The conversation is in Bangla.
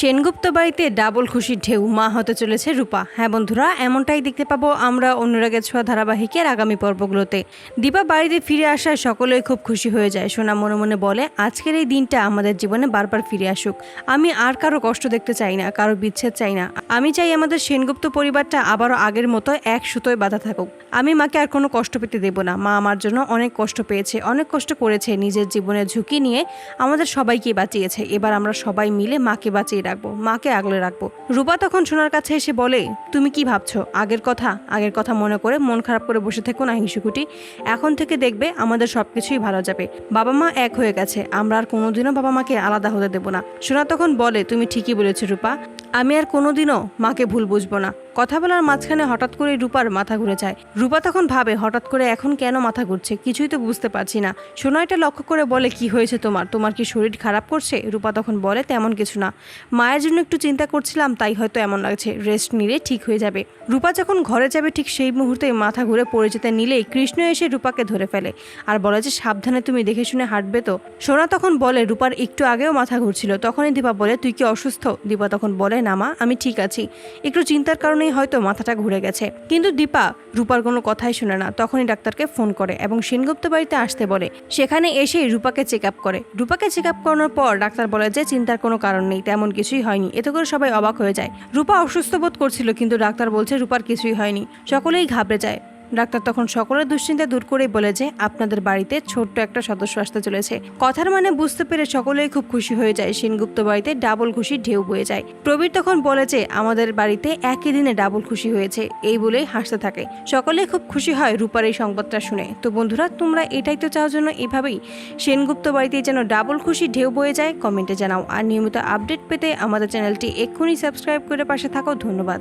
সেনগুপ্ত বাড়িতে ডাবল খুশির ঢেউ মা হতে চলেছে রূপা। হ্যাঁ বন্ধুরা, এমনটাই দেখতে পাবো আমরা অনুরাগের ছোঁয়া ধারাবাহিকের আগামী পর্বগুলোতে। দীপা বাড়িতে ফিরে আসায় সকলেই খুব খুশি হয়ে যায়। সোনা মনে মনে বলে, আজকের এই দিনটা আমাদের জীবনে বারবার ফিরে আসুক। আমি আর কারও কষ্ট দেখতে চাই না, কারও বিচ্ছেদ চাই না। আমি চাই আমাদের সেনগুপ্ত পরিবারটা আবারও আগের মতো এক সুতোয় বাঁধা থাকুক। আমি মাকে আর কোনো কষ্ট পেতে দেব না। মা আমার জন্য অনেক কষ্ট পেয়েছে, অনেক কষ্ট করেছে নিজের জীবনের ঝুঁকি নিয়ে আমাদের সবাইকে বাঁচিয়েছে। এবার আমরা সবাই মিলে মাকে বাঁচিয়ে রাখব মাকে আগলে রাখব। রূপা তখন সোনার কাছে এসে বলে, তুমি কি ভাবছ? আগের কথা? আগের কথা মনে করে মন খারাপ করে বসে থেকো না হিংসুকুটি। এখন থেকে দেখবে আমাদের সব কিছুই ভালো যাবে। বাবা মা এক হয়ে গেছে, আমরা আর কোনোদিনও বাবা মাকে আলাদা হতে দেবো না। সোনা তখন বলে, তুমি ঠিকই বলেছ রূপা। আমি আর কোনোদিনও মাকে ভুল বুঝব না। কথা বলার মাঝখানে হঠাৎ করে রূপার মাথা ঘুরে যায়। রূপা তখন ভাবে, হঠাৎ করে এখন কেন মাথা ঘুরছে? কিছুই তো বুঝতে পারছি না। সোনা এটা লক্ষ্য করে বলে, কি হয়েছে তোমার? তোমার কি শরীর খারাপ করছে? রূপা তখন বলে, তেমন কিছু না। মায়ের জন্য একটু চিন্তা করছিলাম, তাই হয়তো এমন লাগছে। রেস্ট নিলে ঠিক হয়ে যাবে। রূপা যখন ঘরে যাবে, ঠিক সেই মুহূর্তে মাথা ঘুরে পড়ে যেতে নিলেই কৃষ্ণ এসে রূপাকে ধরে ফেলে। আর বলে যে, সাবধানে তুমি দেখে শুনে হাঁটবে তো? সোনা তখন বলে, রূপার একটু আগেও মাথা ঘুরছিল। তখনই দীপা বলে, তুই কি অসুস্থ? দীপা তখন বলে, না মা, আমি ঠিক আছি। একটু চিন্তার কারণেই হয়তো মাথাটা ঘুরে গেছে। কিন্তু দীপা রূপার কোনো কথাই শোনে না। তখনই ডাক্তারকে ফোন করে এবং সেনগুপ্ত বাড়িতে আসতে বলে। সেখানে এসেই রূপাকে চেক আপ করে। রূপাকে চেক আপ করানোর পর ডাক্তার বলে যে, চিন্তার কোনো কারণ নেই, তেমন কিছুই হয়নি। এতে করে সবাই অবাক হয়ে যায়। রূপা অসুস্থ বোধ করছিল, কিন্তু ডাক্তার বলছে, রূপার কিছুই হয়নি। সকলেই ঘাবড়ে যায়। ডাক্তার তখন সকলের দুশ্চিন্তা দূর করেই বলে যে, আপনাদের বাড়িতে ছোট্ট একটা সদস্য আসতে চলেছে। কথার মানে বুঝতে পেরে সকলেই খুব খুশি হয়ে যায়। সেনগুপ্ত বাড়িতে ডাবল খুশি ঢেউ বয়ে যায়। প্রবীর তখন বলে যে, আমাদের বাড়িতে একই দিনে ডাবল খুশি হয়েছে। এই বলেই হাসতে থাকে। সকলেই খুব খুশি হয় রূপার এই সংবাদটা শুনে। তো বন্ধুরা, তোমরা এটাই তো চাওয়ার জন্য এভাবেই সেনগুপ্ত বাড়িতে যেন ডাবল খুশি ঢেউ বয়ে যায়, কমেন্টে জানাও। আর নিয়মিত আপডেট পেতে আমাদের চ্যানেলটি এক্ষুনি সাবস্ক্রাইব করে পাশে থাকো। ধন্যবাদ।